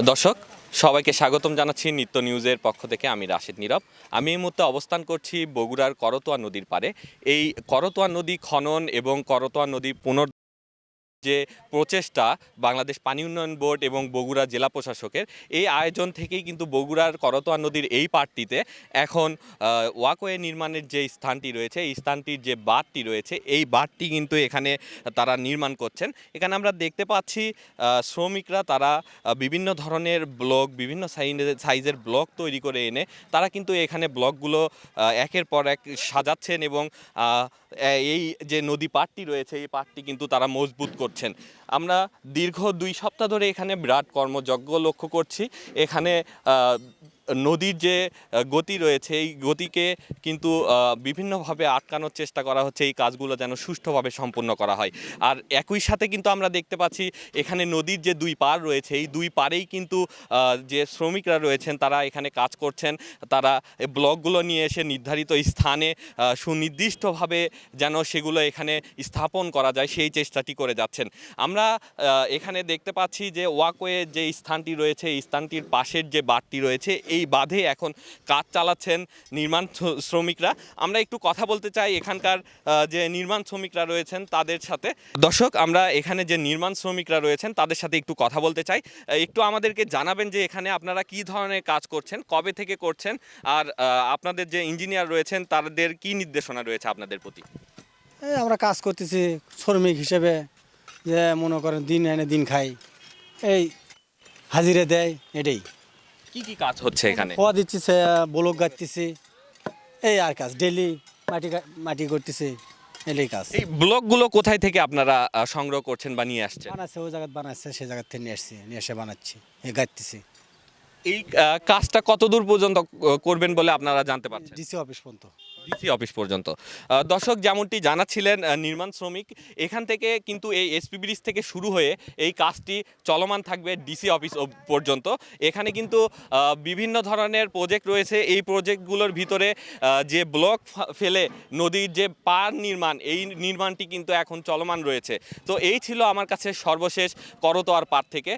দর্শক, সবাইকে স্বাগতম জানাচ্ছি নিত্য নিউজের পক্ষ থেকে। আমি রাশিদ নীরব। আমি এই মুহূর্তে অবস্থান করছি বগুড়ার করতোয়া নদীর পারে এই করতোয়া নদী খনন এবং করতোয়া নদী পুনর যে প্রচেষ্টা বাংলাদেশ পানি উন্নয়ন বোর্ড এবং বগুড়া জেলা প্রশাসকের, এই আয়োজন থেকেই কিন্তু বগুড়ার করতোয়া নদীর এই পার্টটিতে এখন ওয়াকওয়ে নির্মাণের যে স্থানটি রয়েছে, এই স্থানটির যে বাঁধটি রয়েছে, এই বাঁধটি কিন্তু এখানে তারা নির্মাণ করছেন। এখানে আমরা দেখতে পাচ্ছি শ্রমিকরা তারা বিভিন্ন ধরনের ব্লক, বিভিন্ন সাইজের ব্লক তৈরি করে এনে তারা কিন্তু এখানে ব্লকগুলো একের পর এক সাজাচ্ছেন এবং এই যে নদী পাড়টি রয়েছে, এই পাড়টি কিন্তু তারা মজবুত করছেন। আমরা দীর্ঘ দুই সপ্তাহ ধরে এখানে বিরাট কর্মযজ্ঞ লক্ষ্য করছি। এখানে নদীর যে গতি রয়েছে, এই গতিকে কিন্তু বিভিন্নভাবে আটকানোর চেষ্টা করা হচ্ছে, এই কাজগুলো যেন সুষ্ঠুভাবে সম্পন্ন করা হয়। আর একই সাথে কিন্তু আমরা দেখতে পাচ্ছি, এখানে নদীর যে দুই পার রয়েছে, এই দুই পারেই কিন্তু যে শ্রমিকরা রয়েছেন, তারা এখানে কাজ করছেন। তারা ব্লকগুলো নিয়ে এসে নির্ধারিত স্থানে সুনির্দিষ্টভাবে যেন সেগুলো এখানে স্থাপন করা যায়, সেই চেষ্টাটি করে যাচ্ছেন। আমরা এখানে দেখতে পাচ্ছি যে ওয়াকওয়ে যে স্থানটি রয়েছে, এই স্থানটির পাশের যে বাঁধটি রয়েছে এই বাঁধে এখন কাজ চালাচ্ছেন নির্মাণ শ্রমিকরা। আমরা একটু কথা বলতে চাই এখানকার যে নির্মাণ শ্রমিকরা রয়েছেন তাদের সাথে। দর্শক, আমরা এখানে যে নির্মাণ শ্রমিকরা রয়েছেন তাদের সাথে একটু কথা বলতে চাই। একটু আমাদেরকে জানাবেন যে এখানে আপনারা কি ধরনের কাজ করছেন, কবে থেকে করছেন, আর আপনাদের যে ইঞ্জিনিয়ার রয়েছেন তাদের কি নির্দেশনা রয়েছে আপনাদের প্রতি? আমরা কাজ করতেছি শ্রমিক হিসেবে, যে মনে করেন দিন এনে দিন খাই। এই হাজিরে দেয়, এটাই। কি কি কাজ হচ্ছে এখানে? খোয়া দিচ্ছি সে ব্লক গাচ্তেছি এই আর কাজ ডেলি মাটি মাটি করতেছি এলেই কাজ। এই ব্লকগুলো কোথায় থেকে আপনারা সংগ্রহ করছেন বা নিয়ে আসছেন? বানাচ্ছে ওই জায়গা বানাচ্ছে সেই জায়গা থেকে নিয়ে আসছি নিয়ে এসে বানাচ্ছি গাইতেছি গাচ্তেছি এই কাজটা কত দূর পর্যন্ত করবেন বলে আপনারা জানতে পারছেন? ডিসি অফিস পর্যন্ত। ডিসি অফিস পর্যন্ত। দর্শক যেমনটি জানাচ্ছিলেন নির্মাণ শ্রমিক এখান থেকে কিন্তু এই এসপি ব্রিজ থেকে শুরু হয়ে এই কাজটি চলমান থাকবে ডিসি অফিস পর্যন্ত। এখানে কিন্তু বিভিন্ন ধরনের প্রজেক্ট রয়েছে। এই প্রজেক্টগুলোর ভিতরে যে ব্লক ফেলে নদীর যে পার নির্মাণ এই নির্মাণটি কিন্তু এখন চলমান রয়েছে। তো এই ছিল আমার কাছে সর্বশেষ করতোয়ার পার থেকে।